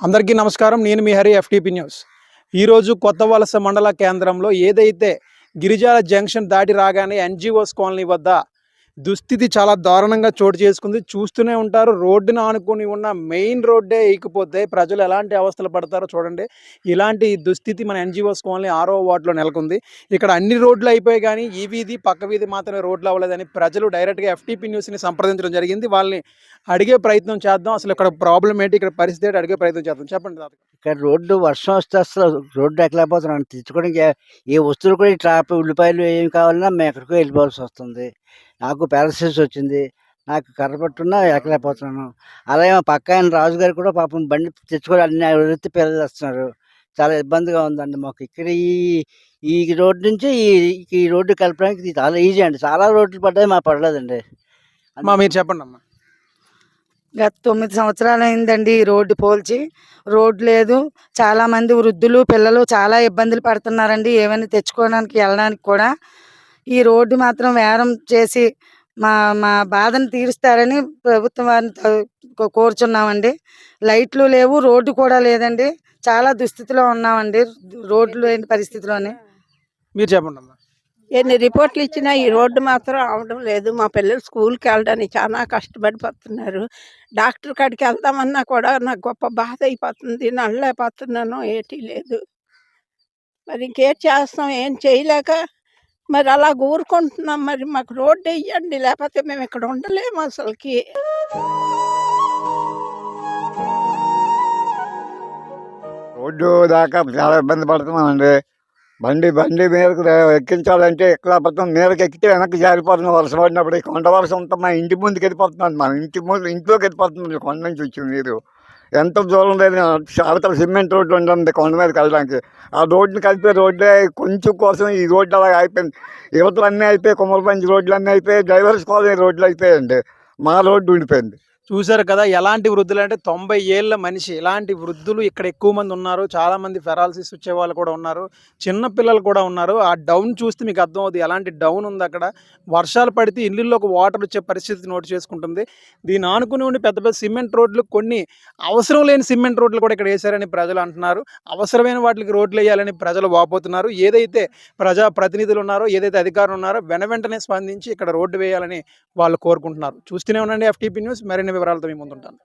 అందరికీ నమస్కారం. నేను మీ హరి ఎఫ్టీపీ న్యూస్ ఈరోజు కొత్త వలస మండల కేంద్రంలో ఏదైతే గిరిజాల జంక్షన్ దాటి రాగానే ఎన్జిఓస్ కాలనీ వద్ద దుస్థితి చాలా దారుణంగా చోటు చేసుకుంది. చూస్తూనే ఉంటారు. రోడ్డును ఆనుకుని ఉన్న మెయిన్ రోడ్డే ఎక్కిపోతే ప్రజలు ఎలాంటి అవస్థలు పడతారో చూడండి. ఇలాంటి దుస్థితి మన ఎన్జిఓస్ కాలనీ ఆరో వార్డులో నెలకొంది. ఇక్కడ అన్ని రోడ్లు అయిపోయాయి కానీ ఈ వీధి పక్క వీధి మాత్రమే రోడ్లు అవ్వలేదని ప్రజలు డైరెక్ట్గా ఎఫ్టీపీ న్యూస్ని సంప్రదించడం జరిగింది. వాళ్ళని అడిగే ప్రయత్నం చేద్దాం. అసలు ఇక్కడ ప్రాబ్లం ఏంటి? ఇక్కడ పరిస్థితి ఏంటి? అడిగే ప్రయత్నం చేద్దాం. చెప్పండి ఇక్కడ రోడ్డు వర్షం వస్తే అసలు రోడ్డు ఎక్కలేకపోతున్నాను తెచ్చుకోవడానికి ఏ వస్తువులు కూడా ఈ ట్రాప్ ఉల్లిపాయలు ఏమి కావాలన్నా మేము ఎక్కడికో వెళ్ళిపోవాల్సి వస్తుంది. నాకు పారాసిస్ వచ్చింది నాకు కర్ర పట్టున్నా ఎక్కలేకపోతున్నాను. అలాగే మా పక్క ఆయన రాజు గారు కూడా పాపం బండి తెచ్చుకొని అన్ని వృత్తి పిల్లలు వస్తున్నారు చాలా ఇబ్బందిగా ఉందండి మాకు. ఇక్కడ ఈ ఈ రోడ్డు నుంచి ఈ ఈ రోడ్డు కలపడానికి ఇది చాలా ఈజీ అండి. చాలా రోడ్లు పడ్డాయి మా పడలేదండి. అమ్మా మీరు చెప్పండి అమ్మా. గత తొమ్మిది సంవత్సరాలు అయిందండి ఈ రోడ్డు పోల్చి. రోడ్డు లేదు చాలా మంది వృద్ధులు పిల్లలు చాలా ఇబ్బందులు పడుతున్నారండి. ఏమైనా తెచ్చుకోవడానికి వెళ్ళడానికి కూడా. ఈ రోడ్డు మాత్రం వేరం చేసి మా మా బాధను తీరుస్తారని ప్రభుత్వం వారిని కోరుచున్నామండి. లైట్లు లేవు రోడ్డు కూడా లేదండి. చాలా దుస్థితిలో ఉన్నామండి. రోడ్లు లేని పరిస్థితిలోనే. మీరు చెప్పండి అమ్మా. ఎన్ని రిపోర్ట్లు ఇచ్చినా ఈ రోడ్డు మాత్రం అవడం లేదు. మా పిల్లలు స్కూల్కి వెళ్ళడానికి చాలా కష్టపడిపోతున్నారు. డాక్టర్ కాడికి వెళ్దామన్నా కూడా నాకు గొప్ప బాధ అయిపోతుంది. నడలేకపోతున్నాను ఏటీ లేదు. మరి ఇంకేం చేస్తాం? ఏం చేయలేక మరి అలా ఊరుకుంటున్నాం. మరి మాకు రోడ్డు వేయండి లేకపోతే మేము ఇక్కడ ఉండలేము అసలుకి. రోడ్డు దాకా చాలా ఇబ్బంది పడుతున్నామండి. బండి బండి మీదకు ఎక్కించాలంటే ఎక్కడ మీదకి ఎక్కితే వెనక్కి జారిపోతున్నాం వలస పడినప్పుడు కొండ వలస ఉంటుంది మా ఇంటి ముందుకు వెళ్ళిపోతున్నాను మన ఇంటి ముందు ఇంట్లోకి వెళ్ళిపోతుంది కొండ నుంచి వచ్చి మీరు. ఎంత దూరం లేదు అవతల సిమెంట్ రోడ్డు ఉంటుంది కొండ మీదకి వెళ్ళడానికి. ఆ రోడ్డుని కలిపే రోడ్డే కొంచెం కోసం ఈ రోడ్డు అలాగ అయిపోయింది. యువతలు అన్నీ అయిపోయి కుమ్మరపంచి రోడ్లు అన్నీ అయిపోయి డ్రైవర్స్ కాలనీ రోడ్లు అయిపోయాయండి. మా రోడ్డు ఉండిపోయింది. చూశారు కదా ఎలాంటి వృద్ధులు అంటే తొంభై ఏళ్ళ మనిషి. ఇలాంటి వృద్ధులు ఇక్కడ ఎక్కువ మంది ఉన్నారు? చాలామంది ఫెరాలసిస్ వచ్చే వాళ్ళు కూడా ఉన్నారు. చిన్న పిల్లలు కూడా ఉన్నారు. ఆ డౌన్ చూస్తే మీకు అర్థం అవుతుంది ఎలాంటి డౌన్ ఉంది అక్కడ. వర్షాలు పడితే ఇల్లుల్లోకి వాటర్ వచ్చే పరిస్థితి నోటు చేసుకుంటుంది. దీని ఆనుకుని ఉండి పెద్ద పెద్ద సిమెంట్ రోడ్లు కొన్ని అవసరం లేని సిమెంట్ రోడ్లు కూడా ఇక్కడ వేశారని ప్రజలు అంటున్నారు. అవసరమైన వాటికి రోడ్లు వేయాలని ప్రజలు వాపోతున్నారు. ఏదైతే ప్రజా ప్రతినిధులు ఉన్నారో ఏదైతే అధికారులు ఉన్నారో వెన వెంటనే స్పందించి ఇక్కడ రోడ్డు వేయాలని వాళ్ళు కోరుకుంటున్నారు. చూస్తూనే ఉండండి ఎఫ్టీపీ న్యూస్. మరిన్ని వివరాలతో మీ ముందుంటాను.